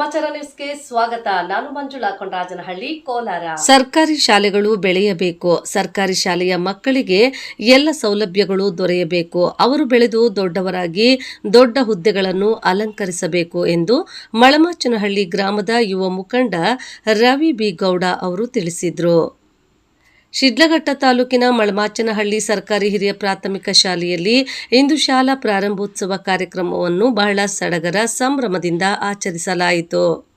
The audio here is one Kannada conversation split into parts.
ಸಮಾಚಾರ ನ್ಯೂಸ್ಗೆ ಸ್ವಾಗತ. ನಾನು ಮಂಜುಳಾ ಕೊಂಡರಾಜನಹಳ್ಳಿ, ಕೋಲಾರ. ಸರ್ಕಾರಿ ಶಾಲೆಗಳು ಬೆಳೆಯಬೇಕು. ಸರ್ಕಾರಿ ಶಾಲೆಯ ಮಕ್ಕಳಿಗೆ ಎಲ್ಲ ಸೌಲಭ್ಯಗಳು ದೊರೆಯಬೇಕು. ಅವರು ಬೆಳೆದು ದೊಡ್ಡವರಾಗಿ ದೊಡ್ಡ ಹುದ್ದೆಗಳನ್ನು ಅಲಂಕರಿಸಬೇಕು ಎಂದು ಮಳಮಾಚನಹಳ್ಳಿ ಗ್ರಾಮದ ಯುವ ಮುಖಂಡ ರವಿ ಬಿ ಗೌಡ ಅವರು ತಿಳಿಸಿದರು. ಶಿಡ್ಲಘಟ್ಟ ತಾಲೂಕಿನ ಮಳಮಾಚನಹಳ್ಳಿ ಸರ್ಕಾರಿ ಹಿರಿಯ ಪ್ರಾಥಮಿಕ ಶಾಲೆಯಲ್ಲಿ ಇಂದು ಶಾಲಾ ಪ್ರಾರಂಭೋತ್ಸವ ಕಾರ್ಯಕ್ರಮವನ್ನು ಬಹಳ ಸಡಗರ ಸಂಭ್ರಮದಿಂದ ಆಚರಿಸಲಾಯಿತು.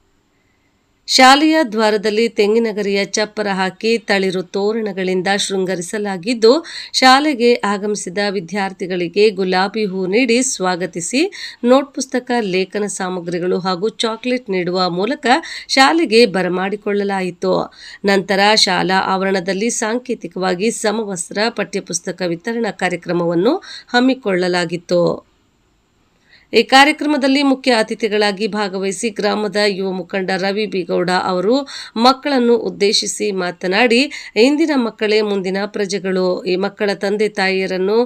ಶಾಲೆಯ ದ್ವಾರದಲ್ಲಿ ತೆಂಗಿನಗರಿಯ ಚಪ್ಪರ ಹಾಕಿ ತಳಿರು ತೋರಣಗಳಿಂದ ಶೃಂಗರಿಸಲಾಗಿದ್ದು, ಶಾಲೆಗೆ ಆಗಮಿಸಿದ ವಿದ್ಯಾರ್ಥಿಗಳಿಗೆ ಗುಲಾಬಿ ಹೂ ನೀಡಿ ಸ್ವಾಗತಿಸಿ, ನೋಟ್ ಪುಸ್ತಕ, ಲೇಖನ ಸಾಮಗ್ರಿಗಳು ಹಾಗೂ ಚಾಕ್ಲೇಟ್ ನೀಡುವ ಮೂಲಕ ಶಾಲೆಗೆ ಬರಮಾಡಿಕೊಳ್ಳಲಾಯಿತು. ನಂತರ ಶಾಲಾ ಆವರಣದಲ್ಲಿ ಸಾಂಕೇತಿಕವಾಗಿ ಸಮವಸ್ತ್ರ, ಪಠ್ಯಪುಸ್ತಕ ವಿತರಣಾ ಕಾರ್ಯಕ್ರಮವನ್ನು ಹಮ್ಮಿಕೊಳ್ಳಲಾಗಿತ್ತು. ಈ ಕಾರ್ಯಕ್ರಮದಲ್ಲಿ ಮುಖ್ಯ ಅತಿಥಿಗಳಾಗಿ ಭಾಗವಹಿಸಿ ಗ್ರಾಮದ ಯುವ ಮುಖಂಡ ರವಿ ಬಿಗೌಡ ಅವರು ಮಕ್ಕಳನ್ನು ಉದ್ದೇಶಿಸಿ ಮಾತನಾಡಿ, ಇಂದಿನ ಮಕ್ಕಳೇ ಮುಂದಿನ ಪ್ರಜೆಗಳು, ಈ ಮಕ್ಕಳ ತಂದೆ ತಾಯಿಯರನ್ನು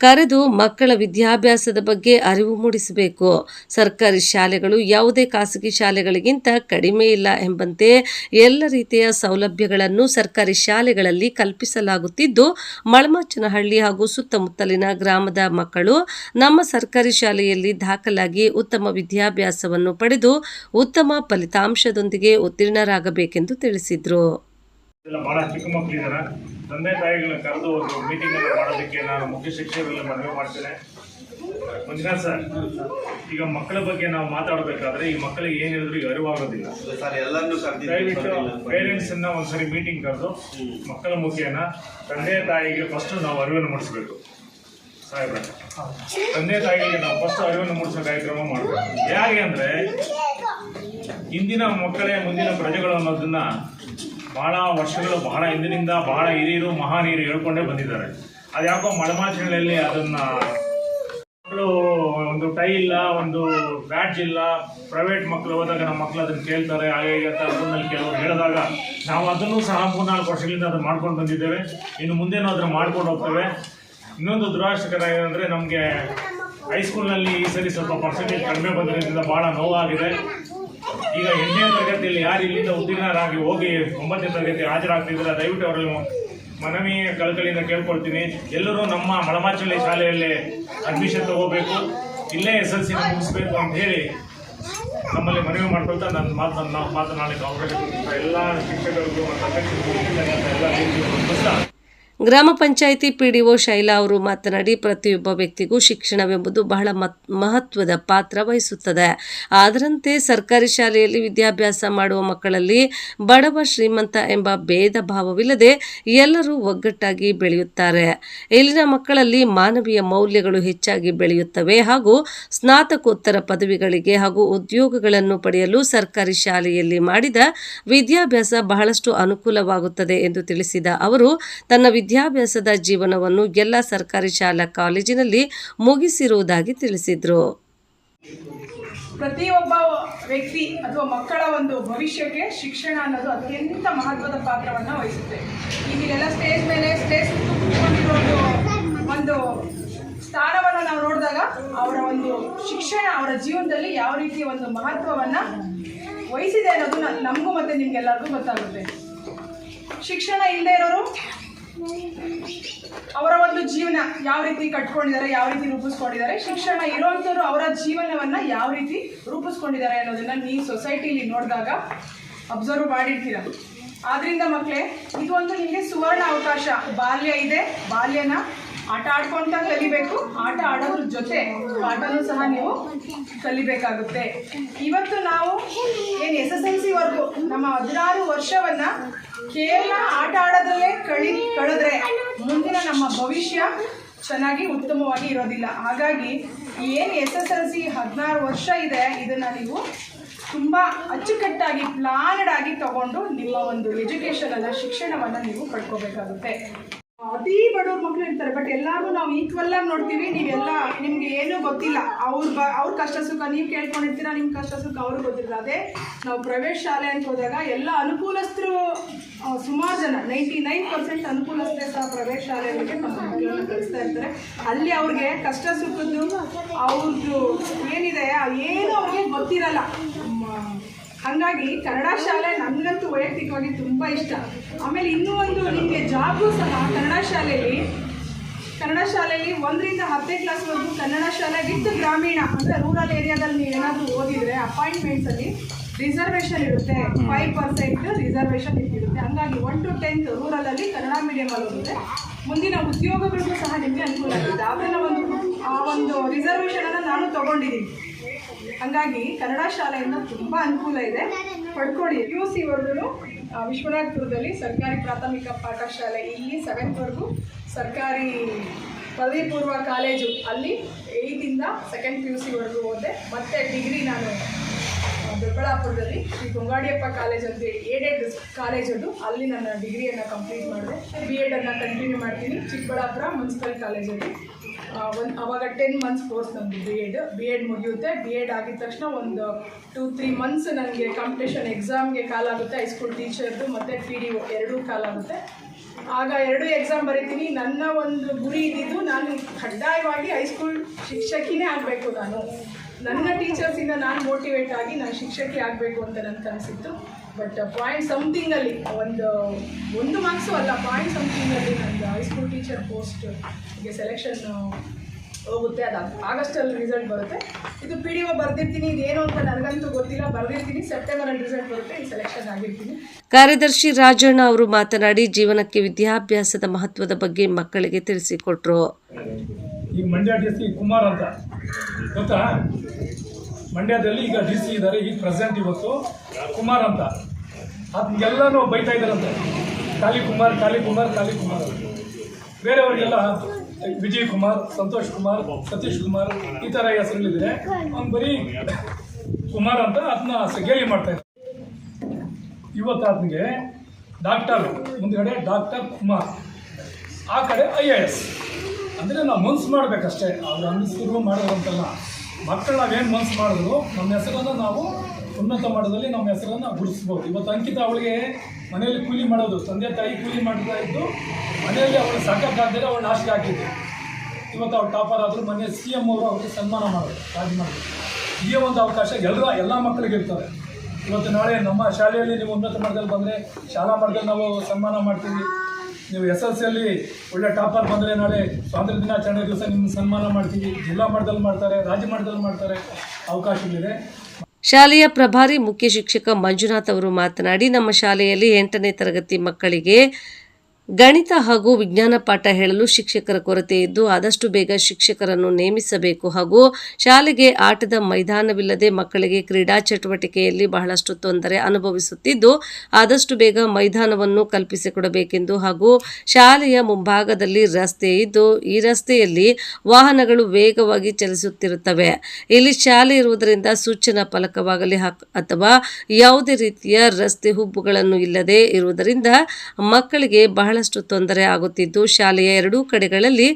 ಕರೆದು ಮಕ್ಕಳ ವಿದ್ಯಾಭ್ಯಾಸದ ಬಗ್ಗೆ ಅರಿವು ಮೂಡಿಸಬೇಕು. ಸರ್ಕಾರಿ ಶಾಲೆಗಳು ಯಾವುದೇ ಖಾಸಗಿ ಶಾಲೆಗಳಿಗಿಂತ ಕಡಿಮೆ ಇಲ್ಲ ಎಂಬಂತೆ ಎಲ್ಲ ರೀತಿಯ ಸೌಲಭ್ಯಗಳನ್ನು ಸರ್ಕಾರಿ ಶಾಲೆಗಳಲ್ಲಿ ಕಲ್ಪಿಸಲಾಗುತ್ತಿದ್ದು ಮಳಮಾಚನಹಳ್ಳಿ ಹಾಗೂ ಸುತ್ತಮುತ್ತಲಿನ ಗ್ರಾಮದ ಮಕ್ಕಳು ನಮ್ಮ ಸರ್ಕಾರಿ ಶಾಲೆಯಲ್ಲಿ ದಾಖಲಾಗಿ ಉತ್ತಮ ವಿದ್ಯಾಭ್ಯಾಸವನ್ನು ಪಡೆದು ಉತ್ತಮ ಫಲಿತಾಂಶದೊಂದಿಗೆ ಉತ್ತೀರ್ಣರಾಗಬೇಕೆಂದು ತಿಳಿಸಿದರು. ಎಲ್ಲ ಭಾಳ ಚಿಕ್ಕ ಮಕ್ಕಳಿದ್ದಾರೆ ತಂದೆ ತಾಯಿಗಳನ್ನ ಕರೆದು ಒಂದು ಮೀಟಿಂಗ್ ಅನ್ನು ಮಾಡೋದಕ್ಕೆ ನಾನು ಮುಖ್ಯ ಶಿಕ್ಷಕರಲ್ಲಿ ಮನವಿ ಮಾಡ್ತೇನೆ. ಮಂಜುನಾಥ್ ಸರ್. ಈಗ ಮಕ್ಕಳ ಬಗ್ಗೆ ನಾವು ಮಾತಾಡಬೇಕಾದ್ರೆ ಈ ಮಕ್ಕಳಿಗೆ ಏನ್ ಹೇಳಿದ್ರು ಈಗ ಅರಿವಾಗೋದಿಲ್ಲ. ದಯವಿಟ್ಟು ಕರೆದಿದ್ದು ಪೇರೆಂಟ್ಸ್ ಅನ್ನ ಒಂದ್ಸರಿ ಮೀಟಿಂಗ್ ಕರೆದು ಮಕ್ಕಳ ಮುಖ್ಯನ ತಂದೆ ತಾಯಿಗೆ ಫಸ್ಟ್ ನಾವು ಅರಿವನ್ನು ಮೂಡಿಸ್ಬೇಕು. ಸಾಹೇಬ್ರ ತಂದೆ ತಾಯಿಗಳಿಗೆ ನಾವು ಫಸ್ಟ್ ಅರಿವನ್ನು ಮೂಡಿಸೋ ಕಾರ್ಯಕ್ರಮ ಮಾಡಬೇಕು. ಹೇಗೆ ಅಂದ್ರೆ ಇಂದಿನ ಮಕ್ಕಳೇ ಮುಂದಿನ ಪ್ರಜೆಗಳು ಅನ್ನೋದನ್ನ ಬಹಳ ವರ್ಷಗಳು ಬಹಳ ಹಿಂದಿನಿಂದ ಬಹಳ ಹಿರಿಯರು, ಮಹಾನೀಯರು ಹೇಳ್ಕೊಂಡೇ ಬಂದಿದ್ದಾರೆ. ಅದ್ಯಾಕೋ ಮಳಮಾಚರಣೆಯಲ್ಲಿ ಅದನ್ನ ಒಂದು ಟೈ ಇಲ್ಲ, ಒಂದು ಬ್ಯಾಡ್ಜ್ ಇಲ್ಲ, ಪ್ರೈವೇಟ್ ಮಕ್ಕಳು ಹೋದಾಗ ನಮ್ಮ ಮಕ್ಕಳು ಅದನ್ನು ಕೇಳ್ತಾರೆ, ಹಾಗೆ ಅಂತ ಅದನ್ನಲ್ಲಿ ಕೆಲವರು ಹೇಳಿದಾಗ ನಾವು ಅದನ್ನು ಸಹ ಮೂರ್ನಾಲ್ಕು ವರ್ಷಗಳಿಂದ ಅದನ್ನು ಮಾಡ್ಕೊಂಡು ಬಂದಿದ್ದೇವೆ. ಇನ್ನು ಮುಂದೇನೂ ಅದನ್ನು ಮಾಡ್ಕೊಂಡು ಹೋಗ್ತೇವೆ. ಇನ್ನೊಂದು ದುರಾಷ್ಟಕರ ಏನಂದರೆ ನಮಗೆ ಹೈಸ್ಕೂಲ್ನಲ್ಲಿ ಈ ಸರಿ ಸ್ವಲ್ಪ ಪರ್ಸೆಂಟೇಜ್ ಕಡಿಮೆ ಬಂದಿರೋದ್ರಿಂದ ಭಾಳ ನೋವಾಗಿದೆ. ಈಗ ಎಂಟನೇ ತರಗತಿಯಲ್ಲಿ ಯಾರು ಇಲ್ಲಿಂದ ಉತ್ತೀರ್ಣರಾಗಿ ಹೋಗಿ ಒಂಬತ್ತನೇ ತರಗತಿ ಹಾಜರಾಗ್ತಿದ್ರೆ ದಯವಿಟ್ಟು ಅವರಲ್ಲಿ ಮನವಿ ಕಳಕಳಿಯಿಂದ ಕೇಳ್ಕೊಳ್ತೀನಿ. ಎಲ್ಲರೂ ನಮ್ಮ ಮಳಮಾಚಳ್ಳಿ ಶಾಲೆಯಲ್ಲಿ ಅಡ್ಮಿಷನ್ ತಗೋಬೇಕು. ಇಲ್ಲೇ ಎಸ್ ಎಲ್ ಸಿ ಮುಗಿಸ್ಬೇಕು ಅಂತ ಹೇಳಿ ನಮ್ಮಲ್ಲಿ ಮನವಿ ಮಾಡ್ಕೊಳ್ತಾ ನನ್ನ ಮಾತನ್ನು ಮಾತನಾಡಲಿಕ್ಕೆ ಅವಕಾಶ ಎಲ್ಲ ಶಿಕ್ಷಕರಿಗೂ ಮತ್ತು ಎಲ್ಲ ಗ್ರಾಮ ಪಂಚಾಯಿತಿ ಪಿಡಿಒ ಶೈಲಾ ಅವರು ಮಾತನಾಡಿ, ಪ್ರತಿಯೊಬ್ಬ ವ್ಯಕ್ತಿಗೂ ಶಿಕ್ಷಣವೆಂಬುದು ಬಹಳ ಮಹತ್ವದ ಪಾತ್ರ ವಹಿಸುತ್ತದೆ. ಅದರಂತೆ ಸರ್ಕಾರಿ ಶಾಲೆಯಲ್ಲಿ ವಿದ್ಯಾಭ್ಯಾಸ ಮಾಡುವ ಮಕ್ಕಳಲ್ಲಿ ಬಡವ ಶ್ರೀಮಂತ ಎಂಬ ಭೇದ ಭಾವವಿಲ್ಲದೆ ಎಲ್ಲರೂ ಒಗ್ಗಟ್ಟಾಗಿ ಬೆಳೆಯುತ್ತಾರೆ. ಇಲ್ಲಿನ ಮಕ್ಕಳಲ್ಲಿ ಮಾನವೀಯ ಮೌಲ್ಯಗಳು ಹೆಚ್ಚಾಗಿ ಬೆಳೆಯುತ್ತವೆ ಹಾಗೂ ಸ್ನಾತಕೋತ್ತರ ಪದವಿಗಳಿಗೆ ಹಾಗೂ ಉದ್ಯೋಗಗಳನ್ನು ಪಡೆಯಲು ಸರ್ಕಾರಿ ಶಾಲೆಯಲ್ಲಿ ಮಾಡಿದ ವಿದ್ಯಾಭ್ಯಾಸ ಬಹಳಷ್ಟು ಅನುಕೂಲವಾಗುತ್ತದೆ ಎಂದು ತಿಳಿಸಿದ ಅವರು, ತನ್ನ ವಿದ್ಯಾಭ್ಯಾಸದ ಜೀವನವನ್ನು ಎಲ್ಲ ಸರ್ಕಾರಿ ಶಾಲಾ ಕಾಲೇಜಿನಲ್ಲಿ ಮುಗಿಸಿರುವುದಾಗಿ ತಿಳಿಸಿದರು. ಪ್ರತಿಯೊಬ್ಬ ವ್ಯಕ್ತಿ ಅಥವಾ ಮಕ್ಕಳ ಒಂದು ಭವಿಷ್ಯಕ್ಕೆ ಶಿಕ್ಷಣ ಅನ್ನೋದು ಅತ್ಯಂತ ಮಹತ್ವದ ಪಾತ್ರವನ್ನು ವಹಿಸುತ್ತೆ. ಈಗ ಇಲ್ಲೆಲ್ಲ ಸ್ಟೇಜ್ ಮೇಲೆ ಸ್ಟೇಜ್ ಒಂದು ಸ್ಥಾನವನ್ನು ನಾವು ನೋಡಿದಾಗ ಅವರ ಒಂದು ಶಿಕ್ಷಣ, ಅವರ ಜೀವನದಲ್ಲಿ ಯಾವ ರೀತಿಯ ಒಂದು ಮಹತ್ವವನ್ನು ವಹಿಸಿದೆ ಅನ್ನೋದು ನಮಗೂ ಮತ್ತು ನಿಮಗೆಲ್ಲರಿಗೂ ಗೊತ್ತಾಗುತ್ತೆ. ಶಿಕ್ಷಣ ಇಲ್ಲದೆ ಇರೋರು ಅವರ ಒಂದು ಜೀವನ ಯಾವ ರೀತಿ ಕಟ್ಕೊಂಡಿದ್ದಾರೆ, ಯಾವ ರೀತಿ ರೂಪಿಸ್ಕೊಂಡಿದ್ದಾರೆ, ಶಿಕ್ಷಣ ಇರೋಂಥವ್ರು ಅವರ ಜೀವನವನ್ನ ಯಾವ ರೀತಿ ರೂಪಿಸ್ಕೊಂಡಿದ್ದಾರೆ ಅನ್ನೋದನ್ನ ನೀವು ಸೊಸೈಟಿಲಿ ನೋಡಿದಾಗ ಅಬ್ಸರ್ವ್ ಮಾಡಿರ್ತೀರ? ಆದ್ರಿಂದ ಮಕ್ಕಳೇ ಇದು ಒಂದು ನಿಮಗೆ ಸುವರ್ಣ ಅವಕಾಶ. ಬಾಲ್ಯ ಇದೆ, ಬಾಲ್ಯನ ಆಟ ಆಡ್ಕೊಂತ ಕಲಿಬೇಕು. ಆಟ ಆಡೋದ್ರ ಜೊತೆ ಪಾಠನೂ ಸಹ ನೀವು ಕಲಿಬೇಕಾಗುತ್ತೆ. ಇವತ್ತು ನಾವು ಏನು ಎಸ್ ಎಸ್ ಎಲ್ ಸಿವರೆಗೂ ನಮ್ಮ ಹದಿನಾರು ವರ್ಷವನ್ನ ಕೇವಲ ಆಟ ಆಡೋದ್ರಲ್ಲೇ ಕಳಿ, ಕಳೆದ್ರೆ ಮುಂದಿನ ನಮ್ಮ ಭವಿಷ್ಯ ಚೆನ್ನಾಗಿ ಉತ್ತಮವಾಗಿ ಇರೋದಿಲ್ಲ. ಹಾಗಾಗಿ ಏನು ಎಸ್ ಎಸ್ ಎಲ್ ಸಿ ಹದಿನಾರು ವರ್ಷ ಇದೆ, ಇದನ್ನ ನೀವು ತುಂಬ ಅಚ್ಚುಕಟ್ಟಾಗಿ ಪ್ಲಾನ್ಡ್ ಆಗಿ ತಗೊಂಡು ನಿಮ್ಮ ಒಂದು ಎಜುಕೇಶನ್ ಅನ್ನ, ಶಿಕ್ಷಣವನ್ನ ನೀವು ಪಡ್ಕೋಬೇಕಾಗುತ್ತೆ. ಅತಿ ಬಡವ್ರ ಮಕ್ಳು ಇರ್ತಾರೆ ಬಟ್ ಎಲ್ಲಾರು ನಾವು ಈಕ್ವಲ್ ಆಗಿ ನೋಡ್ತೀವಿ. ನೀವೆಲ್ಲ, ನಿಮ್ಗೆ ಏನೂ ಗೊತ್ತಿಲ್ಲ. ಅವ್ರ ಬ, ಅವ್ರ ಕಷ್ಟ ಸುಖ ನೀವು ಕೇಳ್ಕೊಂಡಿರ್ತೀರಾ ನಿಮ್ಮ ಕಷ್ಟ ಸುಖ ಅವ್ರಿಗೆ ಗೊತ್ತಿಲ್ಲ ಅದೇ ನಾವು ಪ್ರೈವೇಟ್ ಶಾಲೆ ಅಂತ ಹೋದಾಗ ಎಲ್ಲ ಅನುಕೂಲಸ್ಥರು ಸುಮಾರು ಜನ ನೈಂಟಿ ನೈನ್ ಪರ್ಸೆಂಟ್ ಅನುಕೂಲಸ್ಥರೇ ಸಹ ಪ್ರೈವೇಟ್ ನಮ್ಮ ಮಕ್ಕಳನ್ನ ಕಳಿಸ್ತಾ ಇರ್ತಾರೆ. ಅಲ್ಲಿ ಅವ್ರಿಗೆ ಕಷ್ಟ ಸುಖದ್ದು ಅವ್ರದ್ದು ಏನಿದೆ ಏನು ಅವ್ರಿಗೆ ಗೊತ್ತಿರಲ್ಲ. ಹಂಗಾಗಿ ಕನ್ನಡ ಶಾಲೆ ನನಗಂತೂ ವೈಯಕ್ತಿಕವಾಗಿ ತುಂಬ ಇಷ್ಟ. ಆಮೇಲೆ ಇನ್ನೂ ಒಂದು ನಿಮಗೆ ಜಾಬು ಸಹ ಕನ್ನಡ ಶಾಲೆಯಲ್ಲಿ ಕನ್ನಡ ಶಾಲೆಯಲ್ಲಿ ಒಂದರಿಂದ ಹತ್ತನೇ ಕ್ಲಾಸ್ವರೆಗೂ ಕನ್ನಡ ಶಾಲೆ ವಿತ್ ಗ್ರಾಮೀಣ, ಅಂದರೆ ರೂರಲ್ ಏರಿಯಾದಲ್ಲಿ ನೀವೇನಾದರೂ ಓದಿದರೆ ಅಪಾಯಿಂಟ್ಮೆಂಟ್ಸಲ್ಲಿ ರಿಸರ್ವೇಷನ್ ಇರುತ್ತೆ. ಫೈವ್ ಪರ್ಸೆಂಟ್ ರಿಸರ್ವೇಷನ್ ಇರುತ್ತೆ ಹಂಗಾಗಿ ಒನ್ ಟು ಟೆಂತ್ ರೂರಲಲ್ಲಿ ಕನ್ನಡ ಮೀಡಿಯಮಲ್ಲಿ ಓದಿದ್ರೆ ಮುಂದಿನ ಉದ್ಯೋಗಗಳಿಗೂ ಸಹ ನಿಮಗೆ ಅನುಕೂಲ ಆಗುತ್ತೆ. ಅದನ್ನು ಒಂದು, ಆ ಒಂದು ರಿಸರ್ವೇಷನನ್ನು ನಾನು ತೊಗೊಂಡಿದ್ದೀನಿ. ಹಂಗಾಗಿ ಕನ್ನಡ ಶಾಲೆಯಿಂದ ತುಂಬ ಅನುಕೂಲ ಇದೆ. ಪಡ್ಕೊಳ್ಳಿ ಯು ಸಿವರೆಗೂ ವಿಶ್ವನಾಥಪುರದಲ್ಲಿ ಸರ್ಕಾರಿ ಪ್ರಾಥಮಿಕ ಪಾಠಶಾಲೆ ಇಲ್ಲಿ ಸೆವೆಂತ್ವರೆಗೂ ಸರ್ಕಾರಿ ಪದವಿ ಪೂರ್ವ ಕಾಲೇಜು ಅಲ್ಲಿ ಏಯ್ತಿಂದ ಸೆಕೆಂಡ್ ಪಿ ಯು ಸಿವರೆಗೂ ಓದೆ ಮತ್ತು ಡಿಗ್ರಿ ನಾನು ದೊಡ್ಡಬಳ್ಳಾಪುರದಲ್ಲಿ ಶ್ರೀ ಕೊಂಗಾಡಿಯಪ್ಪ ಕಾಲೇಜ್ ಅಂತೇಳಿ ಏಡೆಡ್ ಕಾಲೇಜ್ ಅದು. ಅಲ್ಲಿ ನನ್ನ ಡಿಗ್ರಿಯನ್ನು ಕಂಪ್ಲೀಟ್ ಮಾಡಿದೆ. ಬಿ ಎಡನ್ನು ಕಂಟಿನ್ಯೂ ಮಾಡ್ತೀನಿ. ಚಿಕ್ಕಬಳ್ಳಾಪುರ ಮುನ್ಸಿಪಲ್ ಕಾಲೇಜಲ್ಲಿ ಒಂದು, ಅವಾಗ ಟೆನ್ ಮಂತ್ಸ್ ಕೋರ್ಸ್ ನಮ್ಮದು ಬಿ ಎಡ್ ಬಿ ಎಡ್ ಮುಗಿಯುತ್ತೆ. ಬಿ ಎಡ್ ಆಗಿದ ತಕ್ಷಣ ಒಂದು ಟೂ ತ್ರೀ ಮಂತ್ಸ್ ನನಗೆ ಕಾಂಪಿಟೇಷನ್ ಎಕ್ಸಾಮ್ಗೆ ಕಾಲಾಗುತ್ತೆ ಹೈಸ್ಕೂಲ್ ಟೀಚರ್ದು ಮತ್ತು ಪಿ ಡಿ ಒ ಎರಡೂ ಕಾಲಾಗುತ್ತೆ ಆಗ ಎರಡೂ ಎಕ್ಸಾಮ್ ಬರೀತೀನಿ. ನನ್ನ ಒಂದು ಗುರಿ ಇದ್ದಿದ್ದು ನಾನು ಕಡ್ಡಾಯವಾಗಿ ಹೈಸ್ಕೂಲ್ ಶಿಕ್ಷಕಿನೇ ಆಗಬೇಕು ನಾನು. ನನ್ನ ಟೀಚರ್ಸಿಂದ ನಾನು ಮೋಟಿವೇಟ್ ಆಗಿ ನಾನು ಶಿಕ್ಷಕಿ ಆಗಬೇಕು ಅಂತ ನನ್ನ ಕನಸಿತ್ತು ಬಟ್ ಪಾಯಿಂಟ್ ಸಮಥಿಂಗಲ್ಲಿ ಒಂದು ಒಂದು ಮಾರ್ಕ್ಸು ಅಲ್ಲ ಪಾಯಿಂಟ್ ಸಮಥಿಂಗಲ್ಲಿ ಹೈ ಹೈಸ್ಕೂಲ್ ಟೀಚರ್ ಪೋಸ್ಟ್ಗೆ ಸೆಲೆಕ್ಷನ್ ಹೋಗುತ್ತೆ. ಅದು ಆಗಸ್ಟಲ್ಲಿ ರಿಸಲ್ಟ್ ಬರುತ್ತೆ. ಇದು ಪಿ ಡಿ ಒ ಬರೆದಿರ್ತೀನಿ ಇದೇನು ಅಂತ ನನಗಂತೂ ಗೊತ್ತಿಲ್ಲ. ಬರೆದಿರ್ತೀನಿ ಸೆಪ್ಟೆಂಬರಲ್ಲಿ ರಿಸಲ್ಟ್ ಬರುತ್ತೆ ಈ ಸೆಲೆಕ್ಷನ್ ಆಗಿರ್ತೀನಿ. ಕಾರ್ಯದರ್ಶಿ ರಾಜಣ್ಣ ಅವರು ಮಾತನಾಡಿ ಜೀವನಕ್ಕೆ ವಿದ್ಯಾಭ್ಯಾಸದ ಮಹತ್ವದ ಬಗ್ಗೆ ಮಕ್ಕಳಿಗೆ ತಿಳಿಸಿಕೊಟ್ರು. ಈ ಮಂಡ್ಯ ಡಿ ಸಿ ಕುಮಾರ್ ಅಂತ. ಗೊತ್ತಾ? ಮಂಡ್ಯದಲ್ಲಿ ಈಗ ಡಿ ಸಿ ಇದ್ದಾರೆ ಈಗ ಪ್ರೆಸೆಂಟ್ ಇವತ್ತು ಕುಮಾರ್ ಅಂತ. ಅದನ್ನೆಲ್ಲನೂ ಬೈತಾ ಇದ್ದಾರಂತೆ. ಕಾಲಿ ಕುಮಾರ್ ಕಾಲಿ ಕುಮಾರ್ ಕಾಲಿ ಕುಮಾರ್ ಅಂತ. ಬೇರೆಯವರಿಗೆಲ್ಲ ವಿಜಯ್ ಕುಮಾರ್, ಸಂತೋಷ್ ಕುಮಾರ್, ಸತೀಶ್ ಕುಮಾರ್ ಈ ಥರ ಹೆಸರುಗಳಿದೆ ಅವ್ನು ಬರೀ ಕುಮಾರ್ ಅಂತ ಅದನ್ನ ಸಗೇಲಿ ಮಾಡ್ತಾ ಇದ್ದಾರೆ. ಇವತ್ತು ಡಾಕ್ಟರ್, ಮುಂದ್ಗಡೆ ಡಾಕ್ಟರ್ ಕುಮಾರ್, ಆ ಕಡೆ ಐ ಎ ಎಸ್ ಅಂದರೆ ನಾವು ಮನ್ಸು ಮಾಡಬೇಕಷ್ಟೇ. ಅವ್ರು ಅನ್ನಿಸ್ತಿರುವ ಮಾಡೋದಂತಲ್ಲ ಮಕ್ಕಳು ನಾವೇನು ಮನ್ಸು ಮಾಡಿದ್ರು, ನಮ್ಮ ಹೆಸರನ್ನು ನಾವು ಉನ್ನತ ಮಾಡೋದಲ್ಲಿ ನಮ್ಮ ಹೆಸರನ್ನು ಗುಡಿಸ್ಬೋದು ಇವತ್ತು ಅಂಕಿತ ಅವಳಿಗೆ ಮನೆಯಲ್ಲಿ ಕೂಲಿ ಮಾಡೋದು, ತಂದೆ ತಾಯಿ ಕೂಲಿ ಮಾಡ್ತಾ ಇದ್ದು, ಮನೆಯಲ್ಲಿ ಅವಳು ಸಾಕಾಗದೇ ಅವಳು ನಾಶ ಹಾಕಿದ್ದೆ. ಇವತ್ತು ಅವ್ರು ಟಾಪರ್ ಆದರೂ ಮನೆ ಸಿ ಎಂ ಅವರು ಅವ್ರಿಗೆ ಸನ್ಮಾನ ಮಾಡೋದು, ರಾಜ್ ಮಾಡೋದು. ಈ ಒಂದು ಅವಕಾಶ ಎಲ್ಲ ಎಲ್ಲ ಮಕ್ಕಳಿಗೆ ಇರ್ತವೆ ಇವತ್ತು ನಾಳೆ ನಮ್ಮ ಶಾಲೆಯಲ್ಲಿ ನೀವು ಉನ್ನತ ಮಟ್ಟದಲ್ಲಿ ಬಂದರೆ ಶಾಲಾ ಮಟ್ಟದಲ್ಲಿ ನಾವು ಸನ್ಮಾನ ಮಾಡ್ತೀವಿ. ನೀವು ಎಸ್ ಎಲ್ ಸಿಯಲ್ಲಿ ಒಳ್ಳೆ ಟಾಪರ್ ಬಂದರೆ ನಾಳೆ ಸ್ವಾತಂತ್ರ್ಯ ದಿನಾಚರಣೆ ದಿವಸ ನಿಮ್ಮ ಸನ್ಮಾನ ಮಾಡ್ತೀವಿ. ಜಿಲ್ಲಾ ಮಟ್ಟದಲ್ಲಿ ಮಾಡ್ತಾರೆ, ರಾಜ್ಯ ಮಟ್ಟದಲ್ಲಿ ಮಾಡ್ತಾರೆ. ಅವಕಾಶಗಳಿದೆ ಶಾಲೆಯ ಪ್ರಭಾರಿ ಮುಖ್ಯ ಶಿಕ್ಷಕ ಮಂಜುನಾಥ್ ಅವರು ಮಾತನಾಡಿ, ನಮ್ಮ ಶಾಲೆಯಲ್ಲಿ ಎಂಟನೇ ತರಗತಿ ಮಕ್ಕಳಿಗೆ ಗಣಿತ ಹಾಗೂ ವಿಜ್ಞಾನ ಪಾಠ ಹೇಳಲು ಶಿಕ್ಷಕರ ಕೊರತೆ ಇದ್ದು, ಆದಷ್ಟು ಬೇಗ ಶಿಕ್ಷಕರನ್ನು ನೇಮಿಸಬೇಕು ಹಾಗೂ ಶಾಲೆಗೆ ಆಟದ ಮೈದಾನವಿಲ್ಲದೆ ಮಕ್ಕಳಿಗೆ ಕ್ರೀಡಾ ಚಟುವಟಿಕೆಯಲ್ಲಿ ಬಹಳಷ್ಟು ತೊಂದರೆ ಅನುಭವಿಸುತ್ತಿದ್ದು, ಆದಷ್ಟು ಬೇಗ ಮೈದಾನವನ್ನು ಕಲ್ಪಿಸಿಕೊಡಬೇಕೆಂದು ಹಾಗೂ ಶಾಲೆಯ ಮುಂಭಾಗದಲ್ಲಿ ರಸ್ತೆ ಇದ್ದು, ಈ ರಸ್ತೆಯಲ್ಲಿ ವಾಹನಗಳು ವೇಗವಾಗಿ ಚಲಿಸುತ್ತಿರುತ್ತವೆ. ಇಲ್ಲಿ ಶಾಲೆ ಇರುವುದರಿಂದ ಸೂಚನಾ ಫಲಕವಾಗಲಿ ಅಥವಾ ಯಾವುದೇ ರೀತಿಯ ರಸ್ತೆ ಹುಬ್ಬುಗಳನ್ನು ಇಲ್ಲದೆ ಇರುವುದರಿಂದ ಮಕ್ಕಳಿಗೆ ಬಹಳಷ್ಟು ತೊಂದರೆ ಆಗುತ್ತಿದ್ದು, ಶಾಲೆಯ ಎರಡೂ ಕಡೆಗಳಲ್ಲಿ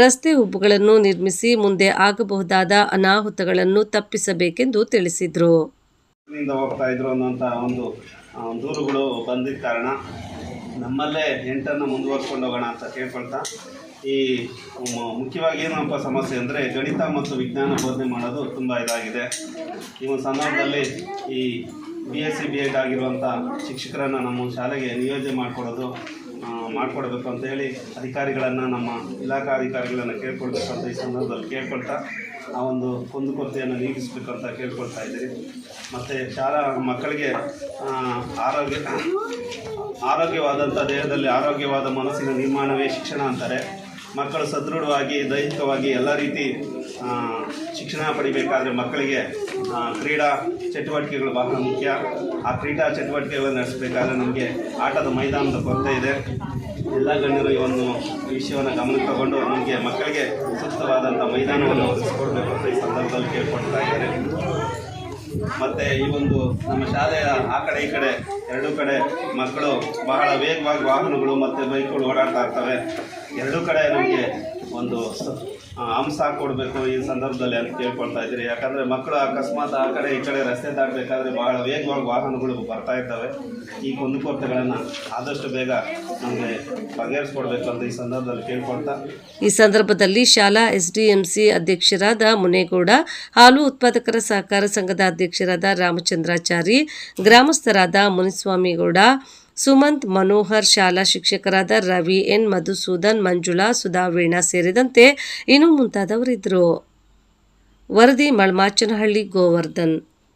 ರಸ್ತೆ ಉಬ್ಬುಗಳನ್ನು ನಿರ್ಮಿಸಿ ಮುಂದೆ ಆಗಬಹುದಾದ ಅನಾಹುತಗಳನ್ನು ತಪ್ಪಿಸಬೇಕೆಂದು ತಿಳಿಸಿದರು. ಒಂದು ದೂರುಗಳು ಬಂದಿದ್ದ ಕಾರಣ ನಮ್ಮಲ್ಲೇ ಎಂಟನ್ನು ಮುಂದುವರ್ಸ್ಕೊಂಡು ಹೋಗೋಣ ಅಂತ ಕೇಳ್ಕೊಳ್ತಾ, ಈ ಮುಖ್ಯವಾಗಿ ಏನಪ್ಪ ಸಮಸ್ಯೆ ಅಂದರೆ ಗಣಿತ ಮತ್ತು ವಿಜ್ಞಾನ ಬೋಧನೆ ಮಾಡೋದು ತುಂಬ ಇದಾಗಿದೆ. ಈ ಒಂದು ಸಂದರ್ಭದಲ್ಲಿ ಈ B S C B Ed ಆಗಿರುವಂಥ ಶಿಕ್ಷಕರನ್ನು ನಮ್ಮ ಶಾಲೆಗೆ ನಿಯೋಜನೆ ಮಾಡಿಕೊಡೋದು ಮಾಡಿಕೊಡ್ಬೇಕು ಅಂತ ಹೇಳಿ ಅಧಿಕಾರಿಗಳನ್ನು, ನಮ್ಮ ಇಲಾಖಾ ಅಧಿಕಾರಿಗಳನ್ನು ಕೇಳ್ಕೊಳ್ಬೇಕು ಅಂತ ಈ ಸಂದರ್ಭದಲ್ಲಿ ಕೇಳ್ಕೊಳ್ತಾ ಆ ಒಂದು ಕುಂದುಕೊರತೆಯನ್ನು ಅಂತ ಕೇಳ್ಕೊಳ್ತಾ ಇದ್ದೀವಿ ಮತ್ತು ಶಾಲಾ ಮಕ್ಕಳಿಗೆ ಆರೋಗ್ಯ ಆರೋಗ್ಯವಾದಂಥ ದೇಹದಲ್ಲಿ ಆರೋಗ್ಯವಾದ ಮನಸ್ಸಿನ ನಿರ್ಮಾಣವೇ ಶಿಕ್ಷಣ ಅಂತಾರೆ. ಮಕ್ಕಳು ಸದೃಢವಾಗಿ, ದೈಹಿಕವಾಗಿ ಎಲ್ಲ ರೀತಿ ಶಿಕ್ಷಣ ಪಡಿಬೇಕಾದ್ರೆ ಮಕ್ಕಳಿಗೆ ಕ್ರೀಡಾ ಚಟುವಟಿಕೆಗಳು ಬಹಳ ಮುಖ್ಯ. ಆ ಕ್ರೀಡಾ ಚಟುವಟಿಕೆಗಳನ್ನು ನಡೆಸಬೇಕಾದ್ರೆ ನಮಗೆ ಆಟದ ಮೈದಾನದ ಕೊರತೆ ಇದೆ. ಎಲ್ಲ ಗಣ್ಯರು ಈ ಒಂದು ವಿಷಯವನ್ನು ಗಮನಕ್ಕೆ ತಗೊಂಡು ನಮಗೆ ಮಕ್ಕಳಿಗೆ ಸೂಕ್ತವಾದಂಥ ಮೈದಾನವನ್ನು ಒದಗಿಸಿಕೊಡಬೇಕು ಅಂತ ಈ ಸಂದರ್ಭದಲ್ಲಿ ಕೇಳ್ಕೊಳ್ತಾ ಇದ್ದಾರೆ. ಮತ್ತು ಈ ಒಂದು ನಮ್ಮ ಶಾಲೆಯ ಆ ಕಡೆ ಈ ಕಡೆ ಎರಡೂ ಕಡೆ ಮಕ್ಕಳು ಬಹಳ ವೇಗವಾಗಿ ವಾಹನಗಳು ಮತ್ತು ಬೈಕ್ಗಳು ಓಡಾಡ್ತಾ ಇರ್ತವೆ. ಎರಡೂ ಕಡೆ ನಮಗೆ ಒಂದು ಅಂಶ ಕೊಡಬೇಕು ಈ ಸಂದರ್ಭದಲ್ಲಿ ಅಂತ ಕೇಳ್ಕೊಳ್ತಾ ಇದ್ದೀರಿ. ಯಾಕಂದರೆ ಮಕ್ಕಳು ಅಕಸ್ಮಾತ್ ಆ ಕಡೆ ಈ ಕಡೆ ರಸ್ತೆ ದಾಟಬೇಕಾದ್ರೆ ಬಹಳ ವೇಗವಾಗಿ ವಾಹನಗಳು ಬರ್ತಾ ಇದ್ದಾವೆ. ಈ ಕುಂದುಕೊರತೆಗಳನ್ನು ಆದಷ್ಟು ಬೇಗ ನಮಗೆ ಅಂತ ಈ ಸಂದರ್ಭದಲ್ಲಿ ಕೇಳ್ಕೊಳ್ತಾ. ಈ ಸಂದರ್ಭದಲ್ಲಿ ಶಾಲಾ ಎಸ್ ಡಿ ಎಂ ಸಿ ಅಧ್ಯಕ್ಷರಾದ ಮುನೇಗೌಡ, ಹಾಲು ಉತ್ಪಾದಕರ ಸಹಕಾರ ಸಂಘದ ಅಧ್ಯಕ್ಷರಾದ ರಾಮಚಂದ್ರಾಚಾರಿ, ಗ್ರಾಮಸ್ಥರಾದ ಮುನಿಸ್ವಾಮಿಗೌಡ ಸುಮಂತ್, ಮನೋಹರ್, ಶಾಲಾ ಶಿಕ್ಷಕರಾದ ರವಿ ಎನ್, ಮಧುಸೂದನ್, ಮಂಜುಳಾ, ಸುಧಾ, ವೀಣಾ ಸೇರಿದಂತೆ ಇನ್ನು ಮುಂತಾದವರಿದ್ದರು. ವರದಿ ಮಳ್ಮಾಚನಹಳ್ಳಿ ಗೋವರ್ಧನ್.